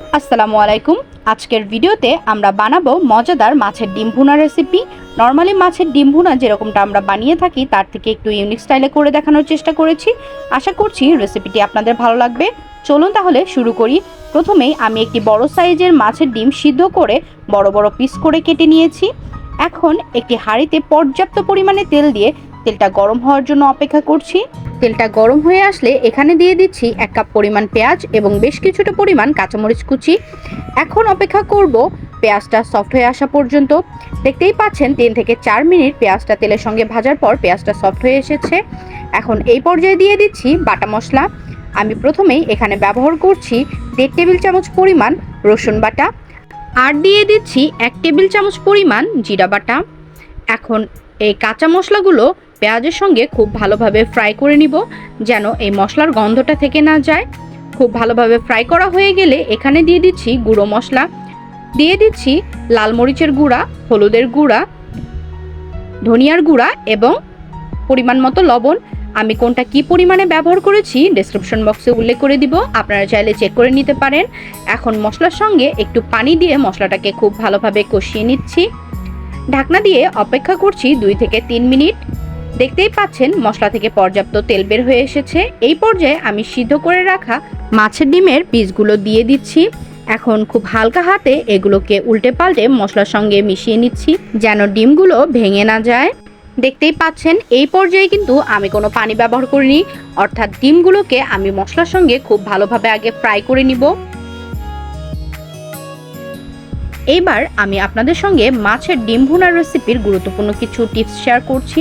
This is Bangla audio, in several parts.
আসসালামু আলাইকুম। আজকের ভিডিওতে আমরা বানাবো মজাদার মাছের ডিম ভুনা রেসিপি নর্মালি মাছের ডিম ভুনা যেরকমটা আমরা বানিয়ে থাকি, তার থেকে একটু ইউনিক স্টাইলে করে দেখানোর চেষ্টা করেছি। আশা করছি রেসিপিটি আপনাদের ভালো লাগবে। চলুন তাহলে শুরু করি। প্রথমেই আমি একটি বড় সাইজের মাছের ডিম সিদ্ধ করে বড় বড় পিস করে কেটে নিয়েছি। এখন একটি হাঁড়িতে পর্যাপ্ত পরিমাণে তেল দিয়ে তেলটা গরম হওয়ার জন্য অপেক্ষা করছি। তেলটা গরম হয়ে আসলে এখানে দিয়ে দিচ্ছি এক কাপ পরিমাণ পেঁয়াজ এবং বেশ কিছুটা পরিমাণ কাঁচামরিচ কুচি। এখন অপেক্ষা করব পেঁয়াজটা সফট হয়ে আসা পর্যন্ত। দেখতেই পাচ্ছেন তিন থেকে চার মিনিট পেঁয়াজটা তেলের সঙ্গে ভাজার পর পেঁয়াজটা সফট হয়ে এসেছে। এখন এই পর্যায়ে দিয়ে দিচ্ছি বাটা মশলা। আমি প্রথমেই এখানে ব্যবহার করছি দেড় টেবিল চামচ পরিমাণ রসুন বাটা। আর দিয়ে দিচ্ছি এক টেবিল চামচ পরিমাণ জিরা বাটা। এখন এই কাঁচা মশলাগুলো পেঁয়াজের সঙ্গে খুব ভালোভাবে ফ্রাই করে নিব, যেন এই মশলার গন্ধটা থেকে না যায়। খুব ভালোভাবে ফ্রাই করা হয়ে গেলে এখানে দিয়ে দিচ্ছি গুঁড়ো মশলা, দিয়ে দিচ্ছি লাল মরিচের গুঁড়া, হলুদের গুঁড়া, ধনিয়ার গুঁড়া এবং পরিমাণ মতো লবণ। আমি কোনটা কি পরিমাণে ব্যবহার করেছি ডেসক্রিপশন বক্সে উল্লেখ করে দিব, আপনারা চাইলে চেক করে নিতে পারেন। এখন মশলার সঙ্গে একটু পানি দিয়ে মশলাটাকে খুব ভালোভাবে কষিয়ে নিচ্ছি। ঢাকনা দিয়ে অপেক্ষা করছি দুই থেকে তিন মিনিট। দেখতেই পাচ্ছেন মশলা থেকে পর্যাপ্ত তেল বের হয়ে এসেছে। এই পর্যায়ে আমি সিদ্ধ করে রাখা মাছের ডিমের পিসগুলো দিয়ে দিচ্ছি। এখন খুব হালকা হাতে এগুলোকে উল্টে পাল্টে মশলার সঙ্গে মিশিয়ে নিচ্ছি, যেন ডিমগুলো ভেঙে না যায়। দেখতেই পাচ্ছেন, এই পর্যায়ে কিন্তু আমি কোনো পানি ব্যবহার করিনি। অর্থাৎ ডিমগুলোকে আমি মশলার সঙ্গে খুব ভালোভাবে আগে ফ্রাই করে নিব। এইবার আমি আপনাদের সঙ্গে মাছের ডিম ভুনার রেসিপির গুরুত্বপূর্ণ কিছু টিপস শেয়ার করছি।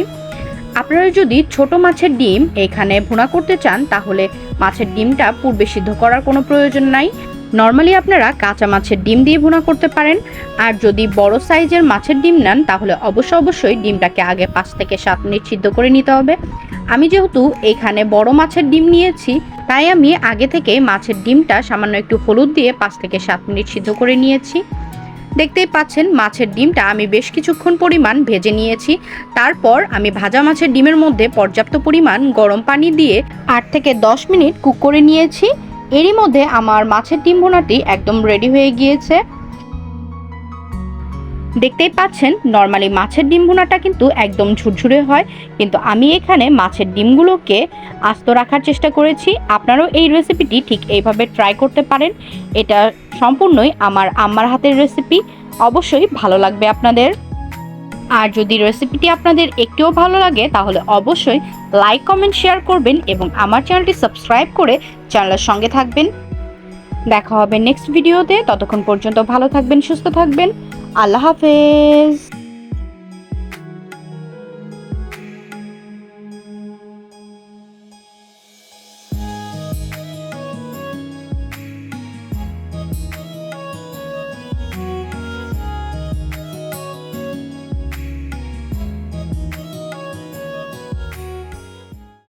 আপনারা যদি ছোট মাছের ডিম এখানে ভুনা করতে চান, তাহলে মাছের ডিমটা পূর্বে সিদ্ধ করার কোনো প্রয়োজন নাই। নর্মালি আপনারা কাঁচা মাছের ডিম দিয়ে ভুনা করতে পারেন। আর যদি বড় সাইজের মাছের ডিম নেন, তাহলে অবশ্য অবশ্যই ডিমটাকে আগে পাঁচ থেকে সাত মিনিট সিদ্ধ করে নিতে হবে। আমি যেহেতু এখানে বড় মাছের ডিম নিয়েছি, তাই আমি আগে থেকে মাছের ডিমটা সামান্য একটু হলুদ দিয়ে পাঁচ থেকে সাত মিনিট সিদ্ধ করে নিয়েছি। দেখতেই পাচ্ছেন মাছের ডিমটা, আমি বেশ কিছুক্ষণ পরিমাণ ভেজে নিয়েছি। তারপর আমি ভাজা মাছের ডিমের মধ্যে পর্যাপ্ত পরিমাণ গরম পানি দিয়ে আট থেকে দশ মিনিট কুক করে নিয়েছি। এরই মধ্যে আমার মাছের ডিম ভোনাটি একদম রেডি হয়ে গিয়েছে। দেখতেই পাচ্ছেন নর্মালি মাছের ডিম ভুনাটা কিন্তু একদম ঝুরঝুরে হয়, কিন্তু আমি এখানে মাছের ডিমগুলোকে আস্ত রাখার চেষ্টা করেছি। আপনারাও এই রেসিপিটি ঠিক এইভাবে ট্রাই করতে পারেন। এটা সম্পূর্ণই আমার আম্মার হাতের রেসিপি অবশ্যই ভালো লাগবে আপনাদের। আর যদি রেসিপিটি আপনাদের একটুও ভালো লাগে, তাহলে অবশ্যই লাইক কমেন্ট শেয়ার করবেন এবং আমার চ্যানেলটি সাবস্ক্রাইব করে চ্যানেলের সঙ্গে থাকবেন। দেখা হবে নেক্সট ভিডিওতে ততক্ষণ পর্যন্ত ভালো থাকবেন, সুস্থ থাকবেন। আল্লাহ হাফেজ।